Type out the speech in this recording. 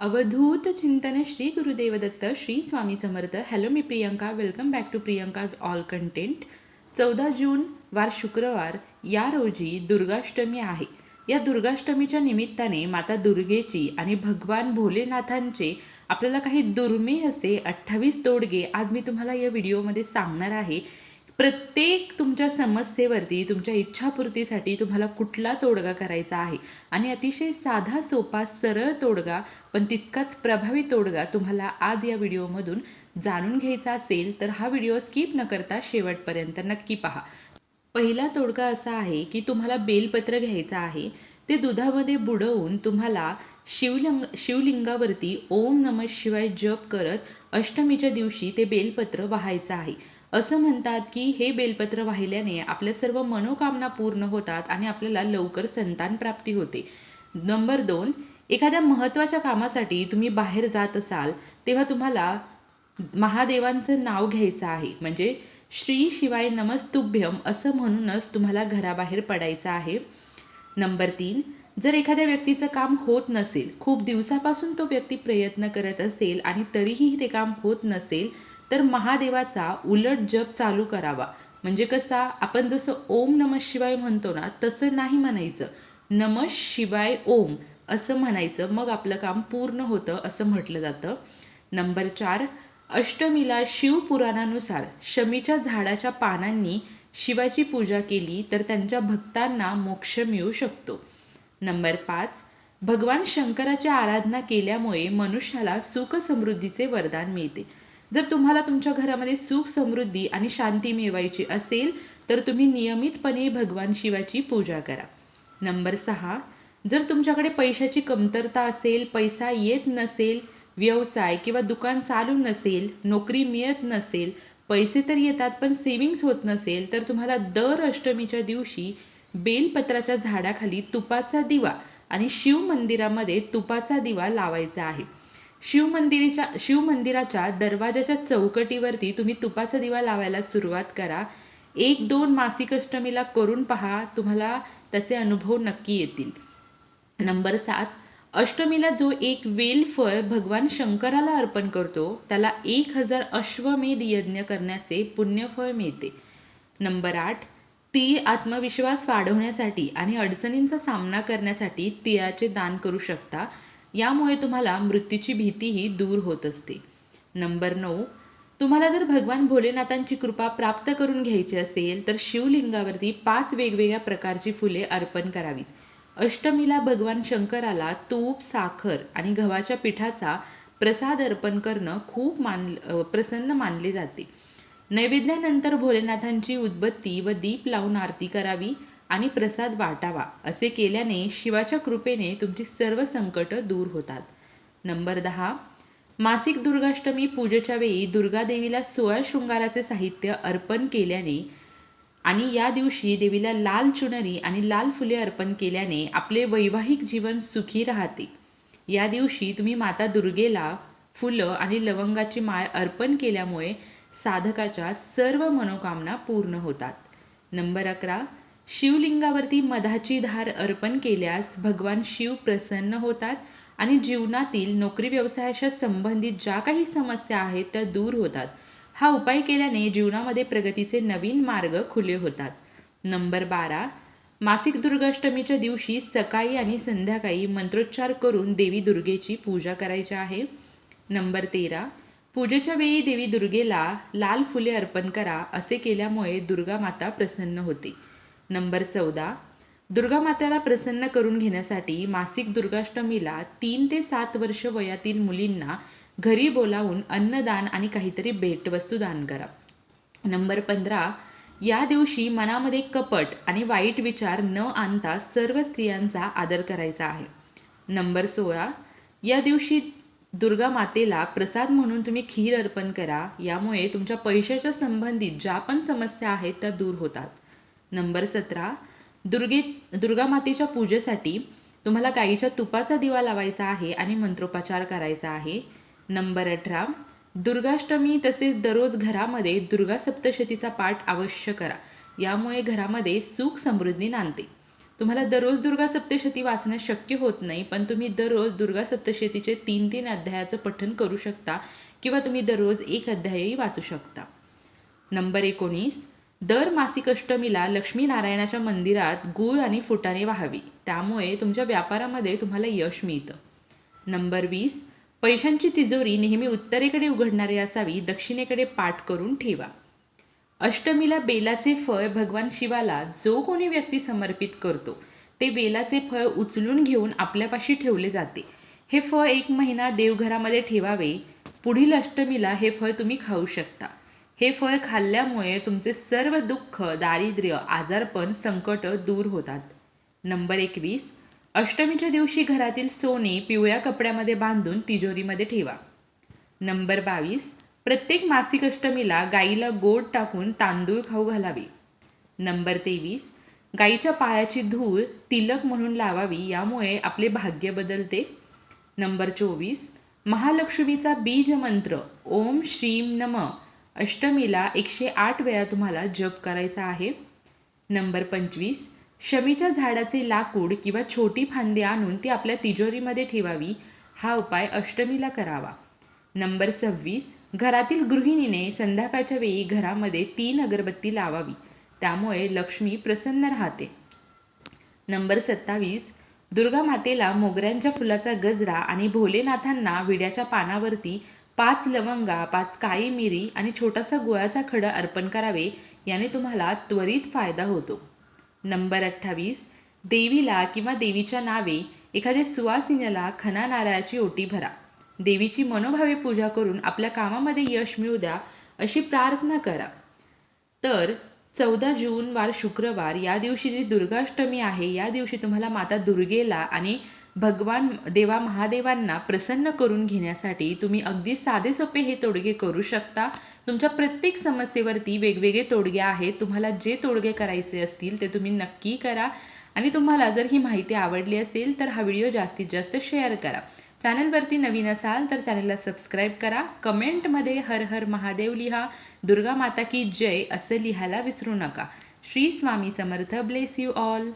अवधूत चिंतन Shri Gurudev Datta Shri Swami Samarth. Hello me Priyanka. Welcome back to Priyanka's all content चौदा जून वार शुक्रवार. या रोजी दुर्गाष्टमी आहे. या दुर्गाष्टमीच्या निमित्ताने माता दुर्गेची आणि भगवान भोलेनाथांचे आपल्याला काही दुर्मिळ असे अठ्ठावीस तोडगे आज मी तुम्हाला या व्हिडिओमध्ये सांगणार आहे. प्रत्येक तुमच्या समस्येवरती तुमच्या इच्छापूर्तीसाठी तुम्हाला कुठला तोडगा करायचा आहे? आणि अतिशय साधा सोपा सरळ तोडगा पण तितकाच प्रभावी तोडगा तुम्हाला आज या व्हिडिओमधून जाणून घ्यायचा असेल तर हा व्हिडिओ स्किप न करता शेवटपर्यंत नक्की पहा. पहिला तोडगा असा आहे की तुम्हाला बेलपत्र घ्यायचं आहे ते दुधामध्ये बुडवून तुम्हाला शिवलिंग शिवलिंगावरती ओम नम शिवाय जप करत अष्टमीच्या दिवशी ते बेलपत्र वाहायचं आहे. असं म्हणतात की हे बेलपत्र वाहिल्याने आपल्या सर्व मनोकामना पूर्ण होतात आणि आपल्याला लवकर संतान प्राप्ती होते. नंबर दोन एखाद्या महत्त्वाच्या कामासाठी तुम्ही बाहेर जात असाल तेव्हा तुम्हाला महादेवांचं नाव घ्यायचं आहे. म्हणजे श्री शिवाय नमस्तुभ्यम असं म्हणूनच तुम्हाला घराबाहेर पडायचं आहे. नंबर तीन जर एखाद्या व्यक्तीचं काम होत नसेल खूप दिवसापासून तो व्यक्ती प्रयत्न करत असेल आणि तरीही ते काम होत नसेल तर महादेवाचा उलट जप चालू करावा. म्हणजे कसा? आपण जसं ओम नम शिवाय म्हणतो ना तसं नाही म्हणायचं. नम शिवाय ओम असं म्हणायचं. मग आपलं काम पूर्ण होतं असं म्हटलं जातं. नंबर चार अष्टमीला शिवपुराणानुसार शमीच्या झाडाच्या पानांनी शिवाची पूजा केली तर त्यांच्या भक्तांना मोक्ष मिळू शकतो. नंबर पाच भगवान शंकराची आराधना केल्यामुळे मनुष्याला सुख समृद्धीचे वरदान मिळते. जर तुम्हाला तुमच्या घरामध्ये सुख समृद्धी आणि शांती मिळवायची असेल तर तुम्ही नियमितपणे भगवान शिवाची पूजा करा. नंबर सहा जर तुमच्याकडे पैशाची कमतरता असेल पैसा येत नसेल व्यवसाय किंवा दुकान चालू नसेल नोकरी मिळत नसेल पैसे तर येतात पण सेविंग्स होत नसेल तर तुम्हाला दर अष्टमीच्या दिवशी बेलपत्राच्या झाडाखाली तुपाचा दिवा आणि शिव मंदिरामध्ये तुपाचा दिवा लावायचा आहे. शिव शिवमंदिराच्या दरवाजाच्या चौकटीवरती तुम्ही तुपाचा दिवा लावायला सुरुवात करा. एक दोन मासिक अष्टमीला करून पहा तुम्हाला त्याचे अनुभव नक्की येतील. नंबर सात अष्टमीला जो एक वेल फळ भगवान शंकराला अर्पण करतो त्याला एक हजार अश्वमेध यज्ञ करण्याचे पुण्यफळ मिळते. नंबर आठ ती आत्मविश्वास वाढवण्यासाठी आणि अडचणींचा सामना करण्यासाठी तिळाचे दान करू शकता. यामुळे तुम्हाला मृत्यूची भीतीही दूर होत असते. नंबर नऊ तुम्हाला जर भगवान भोलेनाथांची कृपा प्राप्त करून घ्यायची असेल तर शिवलिंगावरती पाच वेगवेगळ्या प्रकारची फुले अर्पण करावीत. अष्टमीला भगवान शंकराला तूप साखर आणि गव्हाच्या पिठाचा प्रसाद अर्पण करणं खूप मान प्रसन्न मानले जाते. नैवेद्यानंतर भोलेनाथांची उदबत्ती व दीप लावून आरती करावी. आणि प्रसाद वाटावा असे केल्याने शिवाच्या कृपेने तुमची सर्व संकट दूर होतात. नंबर दहा मासिक दुर्गाष्टमी पूजेच्या वेळी दुर्गा देवीला सोळा शृंगाराचे साहित्य अर्पण केल्याने आणि या दिवशी देवीला लाल चुनरी आणि लाल फुले अर्पण केल्याने आपले वैवाहिक जीवन सुखी राहते. या दिवशी तुम्ही माता दुर्गेला फुलं आणि लवंगाची माळ अर्पण केल्यामुळे साधकाच्या सर्व मनोकामना पूर्ण होतात. नंबर अकरा शिवलिंगावरती मधाची धार अर्पण केल्यास भगवान शिव प्रसन्न होतात आणि जीवनातील नोकरी व्यवसायाच्या संबंधित ज्या काही समस्या आहेत त्या दूर होतात. हा उपाय केल्याने जीवनामध्ये प्रगतीचे नवीन मार्ग खुले होतात. नंबर बारा. मासिक दुर्गाष्टमीच्या दिवशी सकाळी आणि संध्याकाळी मंत्रोच्चार करून देवी दुर्गेची पूजा करायची आहे. नंबर तेरा. पूजेच्या वेळी देवी दुर्गेला लाल फुले अर्पण करा असे केल्यामुळे दुर्गा माता प्रसन्न होते. नंबर चौदा. दुर्गा मातेला प्रसन्न करून घेण्यासाठी मासिक दुर्गाष्टमीला तीन ते सात वर्ष वयातील मुलींना घरी बोलावून अन्नदान आणि काहीतरी भेटवस्तू दान करा. नंबर पंधरा. या दिवशी मनामध्ये कपट आणि वाईट विचार न आणता सर्व स्त्रियांचा आदर करायचा आहे. नंबर सोळा. या दिवशी दुर्गा मातेला प्रसाद म्हणून तुम्ही खीर अर्पण करा. यामुळे तुमच्या पैशाच्या संबंधित ज्या पण समस्या आहेत त्या दूर होतात. नंबर सतरा दुर्गे दुर्गा मातेच्या पूजेसाठी तुम्हाला गाईच्या तुपाचा दिवा लावायचा आहे आणि मंत्रोपचार करायचा आहे. नंबर अठरा दुर्गाष्टमी तसेच दररोज घरामध्ये दुर्गा सप्तशतीचा पाठ अवश्य करा. यामुळे घरामध्ये सुख समृद्धी नांदते. तुम्हाला दररोज दुर्गा सप्तशती वाचणं शक्य होत नाही पण तुम्ही दररोज दुर्गा सप्तशतीचे तीन तीन अध्यायाचं पठन करू शकता किंवा तुम्ही दररोज एक अध्यायही वाचू शकता. नंबर एकोणीस दर मासिक अष्टमीला लक्ष्मी नारायणाच्या मंदिरात गूळ आणि फुटाणे वाहावी. त्यामुळे तुमच्या व्यापारामध्ये तुम्हाला यश मिळतं. नंबर वीस पैशांची तिजोरी नेहमी उत्तरेकडे उघडणारी असावी दक्षिणेकडे पाठ करून ठेवा. अष्टमीला बेलाचे फळ भगवान शिवाला जो कोणी व्यक्ती समर्पित करतो ते बेलाचे फळ उचलून घेऊन आपल्यापाशी ठेवले जाते. हे फळ एक महिना देवघरामध्ये ठेवावे. पुढील अष्टमीला हे फळ तुम्ही खाऊ शकता. हे फळ खाल्ल्यामुळे तुमचे सर्व दुःख दारिद्र्य आजारपण संकट दूर होतात. नंबर एकवीस अष्टमीच्या दिवशी घरातील सोने पिवळ्या कपड्यामध्ये बांधून तिजोरीमध्ये ठेवा. नंबर बावीस प्रत्येक मासिक अष्टमीला गाईला गोड टाकून तांदूळ खाऊ घालावे. नंबर तेवीस गाईच्या पायाची धूळ तिलक म्हणून लावावी यामुळे आपले भाग्य बदलते. नंबर चोवीस महालक्ष्मीचा बीज मंत्र ओम श्रीम नम अष्टमीला एकशे आठ वेळा तुम्हाला जप करायचा आहे. नंबर पंचवीस शमीच्या झाडाचे लाकूड किंवा छोटी फांदी आणून ती आपल्या तिजोरीमध्ये ठेवावी. हा उपाय अष्टमीला करावा. नंबर सव्वीस घरातील गृहिणीने संध्याकाळच्या वेळी घरामध्ये तीन अगरबत्ती लावावी. त्यामुळे लक्ष्मी प्रसन्न राहते. नंबर सत्तावीस दुर्गा मातेला मोगऱ्यांच्या फुलाचा गजरा आणि भोलेनाथांना विड्याच्या पानावरती पाच लवंगा पाच काळी मिरी आणि छोटासा गुळाचा खडा अर्पण करावे याने तुम्हाला त्वरित फायदा होतो. नंबर अठ्ठावीस. देवीला किंवा देवीच्या नावे एखाद्या सुवासिनीला खना नारळाची ओटी भरा. देवीची मनोभावे पूजा करून आपल्या कामामध्ये यश मिळू द्या अशी प्रार्थना करा. तर चौदा जून वार शुक्रवार या दिवशी जी दुर्गाष्टमी आहे या दिवशी तुम्हाला माता दुर्गेला आणि भगवान देवा महादेवांना प्रसन्न करून घेण्यासाठी तुम्ही अगदी साधे सोपे हे तोडगे करू शकता. तुमच्या प्रत्येक समस्येवरती वेगवेगळे तोडगे आहेत. तुम्हाला जे तोडगे करायचे असतील ते तुम्ही नक्की करा. आणि तुम्हाला जर ही माहिती आवडली असेल तर हा व्हिडिओ जास्तीत जास्त शेअर करा. चॅनलवरती नवीन असाल तर चॅनलला सबस्क्राईब करा. कमेंटमध्ये हर हर महादेव लिहा. दुर्गा माता की जय असं लिहायला विसरू नका. Shri Swami Samarth. Bless you all